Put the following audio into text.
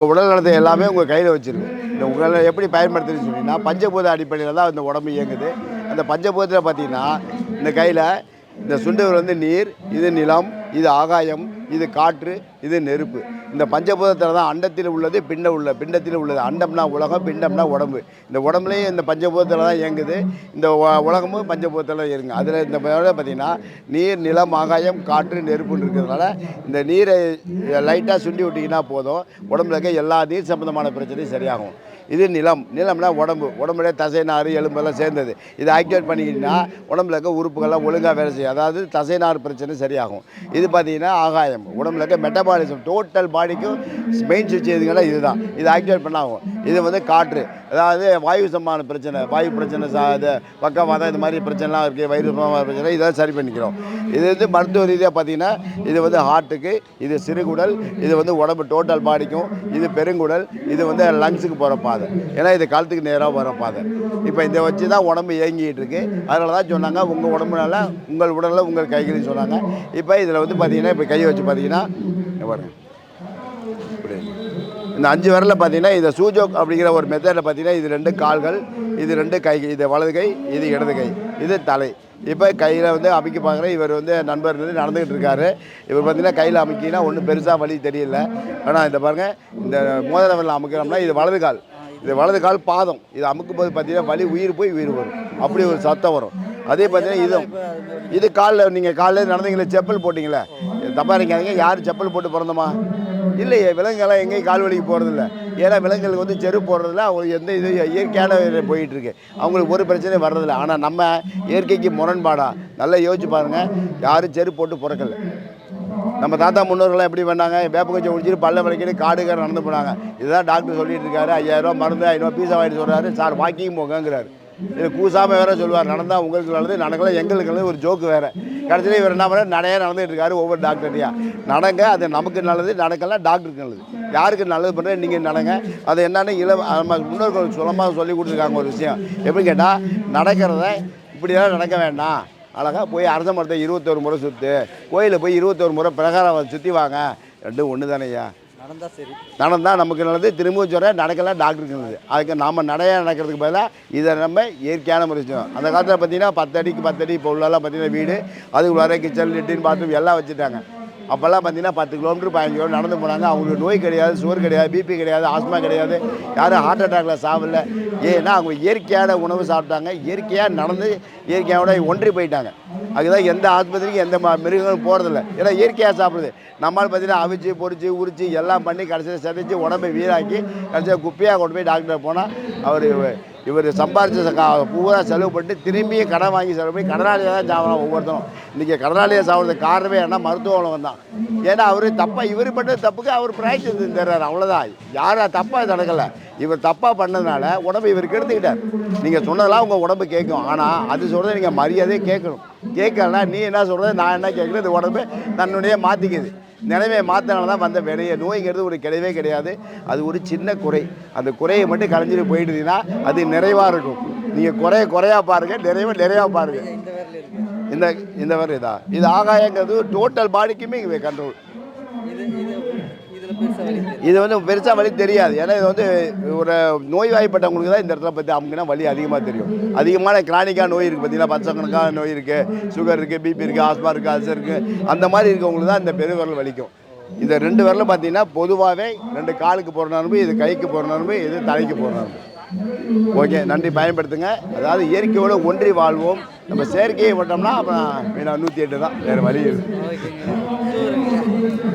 உடல் நலத்தை எல்லாமே உங்கள் கையில் வச்சுருக்கு. இந்த உங்களை எப்படி பயன்படுத்துன்னு சொன்னீங்கன்னா பஞ்சபூத அடிப்படையில் தான் இந்த உடம்பு இயங்குது. அந்த பஞ்சபூதத்தில் பார்த்தீங்கன்னா இந்த கையில் இந்த சுண்டவர் வந்து நீர் இது நிலம் இது ஆகாயம் இது காற்று இது நெருப்பு. இந்த பஞ்சபூதத்தில் தான் அண்டத்தில் உள்ளது பிண்ட உள்ள பிண்டத்தில் உள்ளது. அண்டம்னா உலகம் பிண்டம்னா உடம்பு. இந்த உடம்புலேயும் இந்த பஞ்சபூதத்தில் தான் இயங்குது. இந்த உலகமும் பஞ்சபூதத்தில் இயங்குங்க அதில் இந்த பார்த்திங்கன்னா பார்த்தீங்கன்னா நீர் நிலம் ஆகாயம் காற்று நெருப்புன்னு இருக்கிறதுனால இந்த நீரை லைட்டாக சுண்டி விட்டிங்கன்னா போதும். உடம்புல இருக்க எல்லா நீர் சம்மந்தமான பிரச்சனையும் சரியாகும். இது நிலம். நிலம்னா உடம்பு. உடம்புடைய தசை நார் எலும்பெல்லாம் சேர்ந்தது. இதை ஆக்டிவேட் பண்ணிக்கிட்டீங்கன்னா உடம்புல இருக்க உறுப்புகள்லாம் ஒழுங்காக வேலை செய்யும். அதாவது தசை நார் பிரச்சனை சரியாகும். இது பார்த்தீங்கன்னா ஆகாயம். உடம்புல இருக்க மெட்டபாலிசம் டோட்டல் பாடிக்கும் மெயின் சுவிட்ச் எதுங்கன்னா இதுதான். இது ஆக்டிவேட் பண்ணாகும் இது வந்து காற்று. அதாவது வாயு சம்பந்தமான பிரச்சனை வாயு பிரச்சனை சா இது பக்கவாதம் இது மாதிரி பிரச்சனைலாம் இருக்குது வயிறு பிரச்சனை இதெல்லாம் சரி பண்ணிக்கிறோம். இது வந்து மருத்துவ ரீதியாக பார்த்தீங்கன்னா இது வந்து ஹார்ட்டுக்கு இது சிறுகுடல் இது வந்து உடம்பு டோட்டல் பாடிக்கும் இது பெருங்குடல் இது வந்து லங்ஸுக்கு போகிற பாதை. ஏன்னா இது காலத்துக்கு நேராக போகிற பாதை. இப்போ இதை வச்சு தான் உடம்பு இயங்கிட்டு இருக்கு. அதனால தான் சொன்னாங்க உங்கள் உடம்புனால உங்கள் உடலில் உங்கள் கைகளில் சொன்னாங்க. இப்போ இதில் வந்து பார்த்தீங்கன்னா இப்போ கை வச்சு பார்த்தீங்கன்னா இங்க இப்படி. இந்த அஞ்சு விரலில் பார்த்தீங்கன்னா இந்த சூஜோக் அப்படிங்கிற ஒரு மெத்தடில் பார்த்தீங்கன்னா இது ரெண்டு கால்கள் இது ரெண்டு கை இது வலது கை இது இடது கை இது தலை. இப்போ கையில் வந்து அமைக்க பார்க்குற இவர் வந்து நண்பர் வந்து நடந்துக்கிட்டு இருக்காரு. இவர் பார்த்தீங்கன்னா கையில் அமைக்கினா ஒன்றும் பெருசாக வலி தெரியல. ஆனால் இந்த பாருங்கள் இந்த மோதிர விரல் அமைக்கிறோம்னா இது வலது கால். இது வலது கால் பாதம். இது அமுக்கும் போது பார்த்தீங்கன்னா வலி உயிர் போய் உயிர் வரும். அப்படி ஒரு சத்தம் வரும். அதே பார்த்தீங்கன்னா இது இது காலில் நீங்கள் காலையில் நடந்தீங்களே செப்பல் போட்டிங்களே தப்பாக இருக்காதீங்க யார் செப்பல் போட்டு பிறந்தோமா? இல்லையே விலங்குகள்லாம் எங்கேயும் கால் வலிக்கு போகிறதில்ல ஏன்னா விலங்குகளுக்கு வந்து செருப்பு போடுறதில்ல அவங்களுக்கு எந்த இது இயற்கையான போயிட்டுருக்கு. போயிட்டு அவங்களுக்கு ஒரு பிரச்சனையும் வர்றதில்ல. ஆனால் நம்ம இயற்கைக்கு முரண்பாடாக நல்லா யோசிச்சு பாருங்கள் யாரும் செருப்பு போட்டு பிறக்கல. நம்ம தாத்தா முன்னோர்கள்லாம் எப்படி பண்ணாங்க? வேப்ப கொஞ்சம் குடிச்சிட்டு பல்ல விளக்கிட்டு காடுகார நடந்து போனாங்க. இதுதான் டாக்டர் சொல்லிட்டு இருக்காரு. ரூபா மருந்து ஐநூறுவா பீஸா வாங்கிட்டு சொல்கிறாரு சார் வாக்கிங் போங்கங்கிறாரு. இது கூசாமல் வேற சொல்லுவார். நடந்தால் உங்களுக்கு நல்லது நடக்கல எங்களுக்கு நல்லது ஒரு ஜோக்கு வேற. கடைசியில் இவர் என்ன பண்ண நடையாக நடந்துகிட்டு இருக்காரு ஒவ்வொரு டாக்டர்டையா நடங்க அது நமக்கு நல்லது நடக்கலாம் டாக்டருக்கு நல்லது. யாருக்கு நல்லது பண்ணுறது நீங்கள் நடங்க. அது என்னென்னு இள நம்ம முன்னோர்கள் சுலமாக சொல்லி கொடுத்துருக்காங்க ஒரு விஷயம். எப்படி கேட்டால் நடக்கிறத இப்படியெல்லாம் நடக்க வேண்டாம். அழகாக போய் அரச மரத்தை இருபத்தோரு முறை சுற்று கோயிலில் போய் இருபத்தோரு முறை பிரகாரம் சுற்றி வாங்க. ரெண்டும் ஒன்று தானேய்யா நடந்தால் சரி. நடந்தால் நமக்கு நல்லது திரும்பவும் சொல்கிறேன் நடக்கலாம் டாக்டருக்கு நல்லது. அதுக்கு நாம் நடைய நடக்கிறதுக்கு பதிலாக இதை நம்ம இயற்கையான முறை செய்யணும். அந்த காலத்தில் பார்த்தீங்கன்னா பத்து அடிக்கு பத்து அடி இப்போ உள்ளெல்லாம் பார்த்தீங்கன்னா வீடு அதுக்குள்ளார கிச்சன் லெட்டின் பாத்ரூம் எல்லாம் வச்சுட்டாங்க. அப்போல்லாம் பார்த்தீங்கன்னா பத்து கிலோமீட்டர் பதினஞ்சு கிலோமீட்டர் நடந்து போனாங்க. அவங்களுக்கு நோய் கிடையாது சுகர் கிடையாது பிபி கிடையாது ஆஸ்மா கிடையாது. யாரும் ஹார்ட் அட்டாக்ல சாப்பிடல ஏன்னா அவங்க இயற்கையான உணவு சாப்பிட்டாங்க. இயற்கையாக நடந்து இயற்கையோட ஒன்றி போயிட்டாங்க. அதுதான் எந்த ஆஸ்பத்திரிக்கும் எந்த மிருகங்களும் போகிறதில்ல ஏன்னா இயற்கையாக சாப்பிடுது. நம்மளால் பார்த்தீங்கன்னா அவிச்சு பொறிச்சு உரிச்சு எல்லாம் பண்ணி கடைசியில் சிதைச்சு உடம்பை வீராக்கி கடைசியாக குப்பையாக கொண்டு போய் டாக்டர் போனால் அவர் இவர் சம்பாரிச்ச கா- பூரா செலவு பண்ணிட்டு திரும்பியும் கடன் வாங்கி செலவு பண்ணி கடனாளியாக தான் சாப்பிடலாம் ஒவ்வொருத்தரும். இன்றைக்கி கடனாளியாக சாப்பிட்றது காரணமே என்ன மருத்துவ உலகம் தான். ஏன்னா அவர் தப்பாக இவர் பண்ண தப்புக்கு அவர் பிராய்ச்சி தர்றாரு. அவ்வளோதான் யாரும் தப்பாக நடக்கலை. இவர் தப்பாக பண்ணதுனால உடம்பு இவர் கெடுத்துக்கிட்டார். நீங்கள் சொன்னதெல்லாம் உங்கள் உடம்பு கேட்கும். ஆனால் அது சொல்கிறத நீங்கள் மரியாதையே கேட்கணும். கேட்கலன்னா நீ என்ன சொல்கிறது நான் என்ன கேட்குறது உடம்பு தன்னுடைய மாற்றிக்குது நிலைமையை மாற்றினால தான் வந்த வினைய. நோய்ங்கிறது ஒரு கிடையவே கிடையாது. அது ஒரு சின்ன குறை. அந்த குறையை மட்டும் கலைஞ்சிட்டு போயிட்டுதுன்னா அது நிறைவாக இருக்கும். நீங்கள் குறைய குறையா பாருங்கள் நிறைவை நிறையா பாருங்கள் இந்த இந்த இந்த வரை இதா? இது ஆகாயங்கிறது டோட்டல் பாடிக்குமே கண்ட்ரோல் இது இது இதில் பெருசாக வலி தெரியும் இது வந்து பெருசாக வலி தெரியாது. ஏன்னா இது வந்து ஒரு நோய்வாய்ப்பட்டவங்களுக்கு தான் இந்த இடத்துல பற்றி அமுக்குனா வலி அதிகமாக தெரியும். அதிகமான கிரானிக்காக நோய் இருக்குது பார்த்தீங்கன்னா பச்சைக்கணக்கான நோய் இருக்குது சுகர் இருக்குது பிபி இருக்குது ஆஸ்மா இருக்குது அல்சர் இருக்குது அந்த மாதிரி இருக்கவங்களுக்கு தான் இந்த பெருவிரல் வலிக்கும். இந்த ரெண்டு விரலும் பார்த்தீங்கன்னா பொதுவாகவே ரெண்டு காலுக்கு போகிற நரம்பு இது கைக்கு போகிற நரம்பு இது தலைக்கு போகிற நரம்பு. ஓகே நன்றி. பயன்படுத்துங்க. அதாவது இயற்கையோடு ஒன்றி வாழ்வோம். நம்ம செயற்கையை விட்டோம்னா அப்புறம் நூற்றி எட்டு தான். வேறு வழி